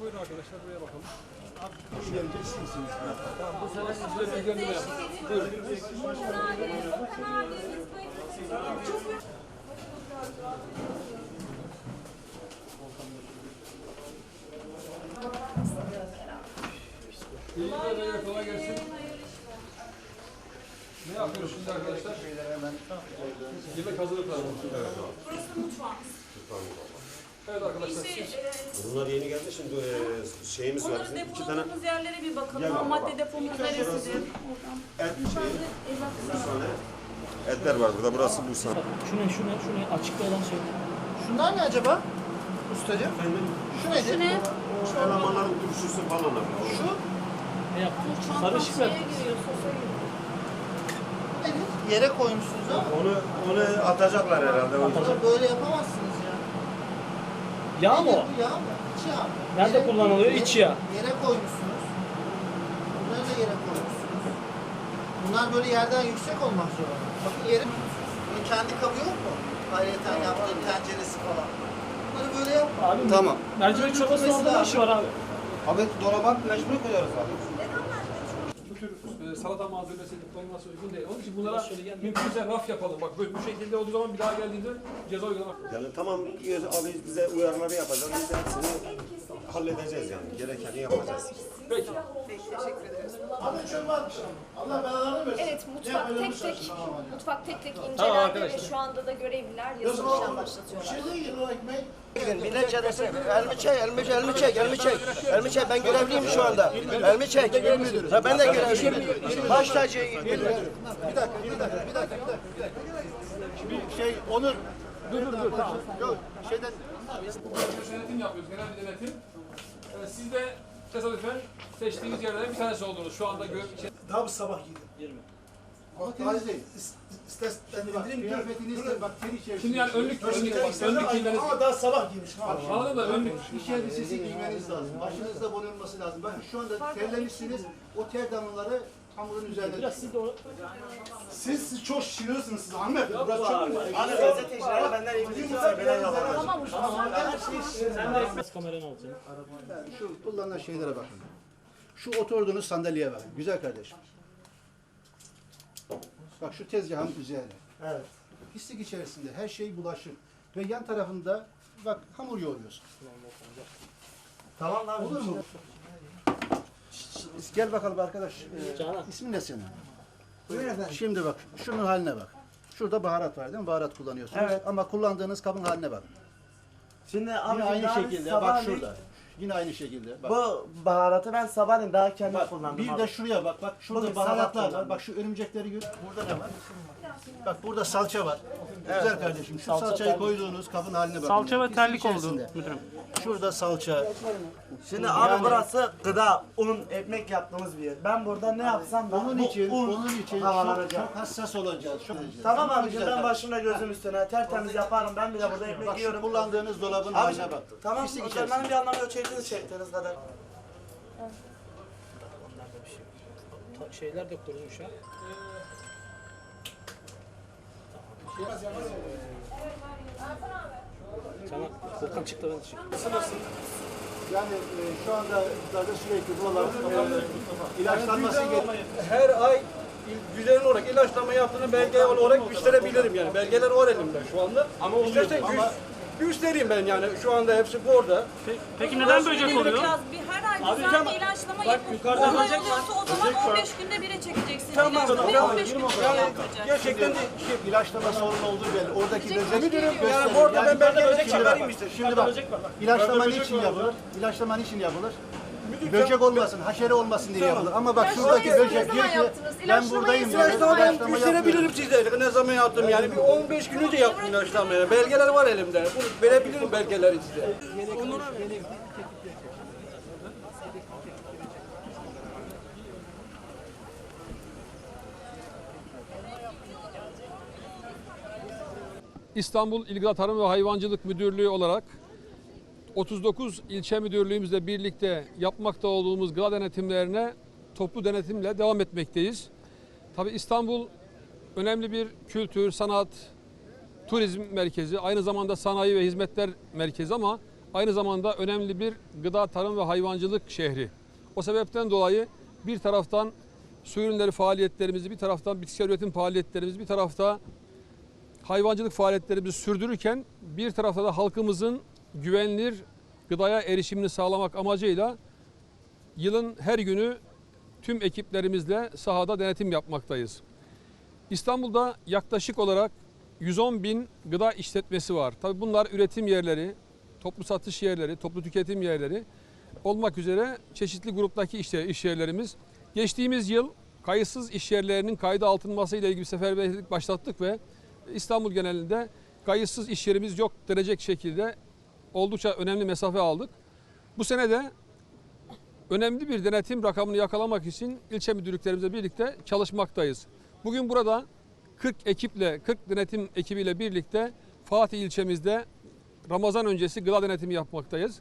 Buyurun arkadaşlar buraya bakalım. Şu gelecek sizsiniz. Tamam bu sene sizlere bilgilendirme yapın. Buyurun. İyi günler, kolay gelsin. Ne yapıyoruz şimdi arkadaşlar? Yemek hazırlıkları mı? Burası mutfağımız. Evet arkadaşlar siz e, Bunlar yeni geldi şimdi e, şeyimiz var. onları bizim. İki tane depoladığımız yerlere bir bakalım. Gel Ham bak, madde depomuz neresidir? Oradan. et şeyi, etler var burada. Burası Bursa. Şu ne, şu ne, şu ne? Açıkta olan şey. Şunlar ne acaba? Ustacığım. Şu nedir? Şu ne? Şu elemanların turşusu falan var. Şu Ne yaptın? Çantam Sarışık mı? şeye giriyor, sosa giriyor. Yere koymuşsunuz ama Onu onu atacaklar herhalde. o yüzden. böyle yapamazsınız ya. Yağ mı o? Yağ mı? İç yağ mı? Nerede Yere- kullanılıyor? İç yağ. Yere koymuşsunuz. Bunları da yere koymuşsunuz. Bunlar böyle yerden yüksek olmak zorunda. Bakın yeri Bunun kendi kabı yok mu? Ayrıca yaptığım tenceresi falan. Bunları böyle yap. Abi Tamam. mercimek çorbasının orada ne işi var abi? Abi dolaba mecbur koyuyoruz abi. Tür e, salata malzemesi konulması uygun değil. Onun için bunlara mümkünse raf yapalım. Bak böyle bu şekilde olduğu zaman bir daha geldiğinde ceza uygulamak. Yani tamam abi bize uyarıları yapacağız. Biz de hepsini halledeceğiz yani. Gerekeni yapacağız. Peki. Allah belalarını versin. Evet, mutfak tek tek mutfak tek tek incelendi arkadaşlar. ve şu anda da görevliler yazım işlem başlatıyorlar. Millet caddesi. Elmi çek, elmi çek, elmi çek, elmi çek. Elmi çek, ben görevliyim şu anda. Elmi çek. Ha, ben de görevliyim. Baş tacıyım. Bir dakika, bir dakika, bir dakika, bir dakika. Bir şey, Onur. Dur, dur, dur. Yok, şeyden... Denetim yapıyoruz, genel bir denetim. Tesadüfen seçtiğiniz yerlerden bir tanesi oldunuz. Şu anda gör, Daha bu sabah giydim. Ama temiz değil. İstersen indireyim, kıyafetini ister. Bak, teri içerisinde. Şimdi yani önlük, önlük, önlük giymeniz. Ama daha sabah giymiş. Anladın mı? Önlük. İş elbisesi giymeniz lazım. Başınızda bulunması lazım. Bakın şu anda terlemişsiniz. O ter damlaları hamurun üzerine Biraz siz de o... Siz, çok şişiriyorsunuz siz hanımefendi. Burası çok mu? Hani gazeteciler benden ilgili kameranı alacağım. Yani şu kullanılan şeylere bakın. Şu oturduğunuz sandalyeye bakın. Güzel kardeşim. Bak şu tezgahın üzerine. Evet. Pislik içerisinde her şey bulaşır. Ve yan tarafında bak hamur yoğuruyorsun. Tamam abi. Olur mu? Gel bakalım arkadaş. Ee, ismin ne senin? Buyurun efendim. Şimdi bak şunun haline bak. Şurada baharat var değil mi? Baharat kullanıyorsunuz. Evet. Ama kullandığınız kabın haline bak. Şimdi abi Yine aynı şekilde bak şurada. Yine aynı şekilde. Bak. Bu baharatı ben sabahleyin daha kendim Bak, kullandım bir abi. de şuraya bak. Bak şurada Bakın, baharatlar salat var. kullandım. Bak şu örümcekleri gör. Burada ne var? Bak burada salça var. Güzel kardeşim. Şu Salça, salçayı terlik. koyduğunuz kabın haline bakın. Salça ve Pislik terlik oldu içerisinde. müdürüm. Şurada salça. Şimdi Yani- abi burası gıda, un, ekmek yaptığımız bir yer. Ben burada ne yapsam da Onun bu için, un onun için çok, havalanacak. çok hassas olacağız. Çok Tamam güzel ben kardeşim. başımda gözüm üstüne tertemiz yaparım. Ben bile burada ekmek Bak şu yiyorum. kullandığınız dolabın Abicim haline bak. tamam Pislik o içerisinde. bir anlamı yok çektiniz çektiğiniz kadar. Şeyler de kurulmuş ha. Volkan çıktı ben. Yani e, şu anda zaten sürekli buraların e, ilaçlanması gerekiyor. her ay düzenli olarak ilaçlama yaptığını belge olarak gösterebilirim yani. Belgeler var elimde şu anda. Ama İstersen gö- göstereyim ben yani. Şu anda hepsi burada. Peki neden böcek oluyor? Biraz bir her ay Abi düzenli tamam. ilaçlama Bak yapıp yukarıda olay olursa o zaman Böcek var. 15 günde bir çekeceksin. Tamam, ilaçlamayı tamam. 15 günde bir Yani yapacaksın. gerçekten Şey, ilaçlama sorunu olduğu belli. Oradaki geliyor. gösterir. Yani orada ben bak, çıkarayım işte. Şimdi bak, ilaçlama niçin yapılır? İlaçlama niçin yapılır? Müdür, Böcek olmasın, haşere olmasın diye yapılır. Ama bak şuradaki böcek diyor ki ben buradayım diyor. ne zaman ben ilaçlama gösterebilirim size ne zaman yaptım yani. Bir 15 gün önce yaptım ilaçlamayı. Belgeler var elimde. Bunu verebilirim belgeleri size. İstanbul İl Gıda Tarım ve Hayvancılık Müdürlüğü olarak 39 ilçe müdürlüğümüzle birlikte yapmakta olduğumuz gıda denetimlerine toplu denetimle devam etmekteyiz. Tabii İstanbul önemli bir kültür, sanat, turizm merkezi, aynı zamanda sanayi ve hizmetler merkezi ama aynı zamanda önemli bir gıda, tarım ve hayvancılık şehri. O sebepten dolayı bir taraftan su ürünleri faaliyetlerimizi, bir taraftan bitkisel üretim faaliyetlerimizi, bir tarafta hayvancılık faaliyetlerimizi sürdürürken bir tarafta da halkımızın güvenilir gıdaya erişimini sağlamak amacıyla yılın her günü tüm ekiplerimizle sahada denetim yapmaktayız. İstanbul'da yaklaşık olarak 110 bin gıda işletmesi var. Tabii bunlar üretim yerleri, toplu satış yerleri, toplu tüketim yerleri olmak üzere çeşitli gruptaki iş, yerlerimiz. Geçtiğimiz yıl kayıtsız iş yerlerinin kayda altınması ile ilgili seferberlik başlattık ve İstanbul genelinde kayıtsız iş yerimiz yok denecek şekilde oldukça önemli mesafe aldık. Bu sene de önemli bir denetim rakamını yakalamak için ilçe müdürlüklerimizle birlikte çalışmaktayız. Bugün burada 40 ekiple, 40 denetim ekibiyle birlikte Fatih ilçemizde Ramazan öncesi gıda denetimi yapmaktayız.